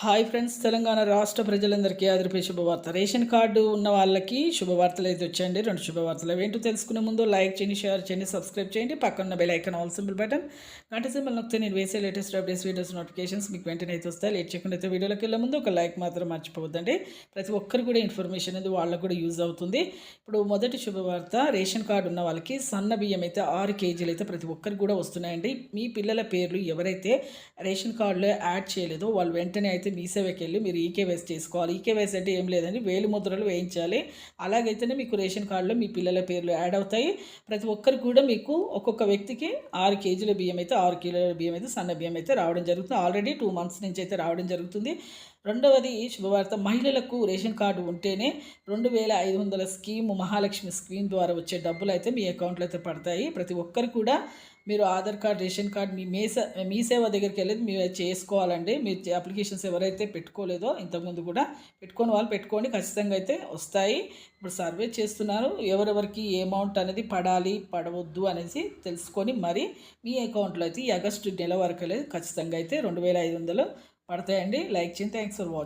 Hi friends Telangana రాష్ట్ర ప్రజలందరికీ ఆదరిపే శుభవార్త. రేషన్ కార్డు ఉన్న వాళ్ళకి శుభవార్తలు అయితే వచ్చాయండి. రెండు శుభవార్తలు ఏంటో తెలుసుకునే ముందు లైక్ చేయండి షేర్ చేయండి సబ్స్క్రైబ్ చేయండి. పక్కన bell icon all simple button గంట సింబల్ నొక్కితే నేను వేసే లేటెస్ట్ అప్డేట్స్ వీడియోస్ నోటిఫికేషన్స్ మీకు వెంటనే అయితే వస్తాయి. లేట్ చేయకుండా అయితే వీడియోలోకి వెళ్ళే ముందు ఒక లైక్ మాత్రం మర్చిపోవద్దండి. ప్రతి ఒక్కరు కూడా ఇన్ఫర్మేషన్ అనేది వాళ్ళకు కూడా యూజ్ అవుతుంది. ఇప్పుడు మొదటి శుభవార్త రేషన్ కార్డు ఉన్న వాళ్ళకి సన్న బియ్యం అయితే ఆరు కేజీలు అయితే ప్రతి ఒక్కరికి కూడా వస్తున్నాయండి. మీ పిల్లల పేర్లు ఎవరైతే రేషన్ కార్డులో యాడ్ చేయలేదో వాళ్ళు వెంటనే అయితే మీ సేవకి వెళ్ళి మీరు ఈకేవైస్ చేసుకోవాలి. ఈకేవైస్ అంటే ఏం లేదండి. వేలు ముద్రలు వేయించాలి. అలాగైతేనే మీకు రేషన్ కార్డులో మీ పిల్లల పేర్లు యాడ్ అవుతాయి. ప్రతి ఒక్కరికి కూడా మీకు ఒక్కొక్క వ్యక్తికి ఆరు కేజీల బియ్యం అయితే ఆరు కిలోల బియ్యం అయితే సన్న బియ్యం అయితే రావడం జరుగుతుంది. ఆల్రెడీ టూ మంత్స్ నుంచి అయితే రావడం జరుగుతుంది. రెండవది శుభవార్త. మహిళలకు రేషన్ కార్డు ఉంటేనే రెండు వేల ఐదు వందల స్కీమ్ మహాలక్ష్మి స్కీమ్ ద్వారా వచ్చే డబ్బులు అయితే మీ అకౌంట్లో అయితే పడతాయి. ప్రతి ఒక్కరు కూడా మీరు ఆధార్ కార్డ్ రేషన్ కార్డ్ మీ మేస మీ సేవ దగ్గరికి వెళ్ళేది మీరు చేసుకోవాలండి. మీరు అప్లికేషన్స్ ఎవరైతే పెట్టుకోలేదో ఇంతకుముందు కూడా పెట్టుకొని వాళ్ళు పెట్టుకొని ఖచ్చితంగా అయితే వస్తాయి. ఇప్పుడు సర్వే చేస్తున్నారు. ఎవరెవరికి ఏ అమౌంట్ అనేది పడాలి పడవద్దు అనేసి తెలుసుకొని మరి మీ అకౌంట్లో అయితే ఈ ఆగస్టు నెల వరకు ఖచ్చితంగా అయితే రెండు వేల ఐదు వందలు పడతాయండి. లైక్ చేయండి. Thanks for watching.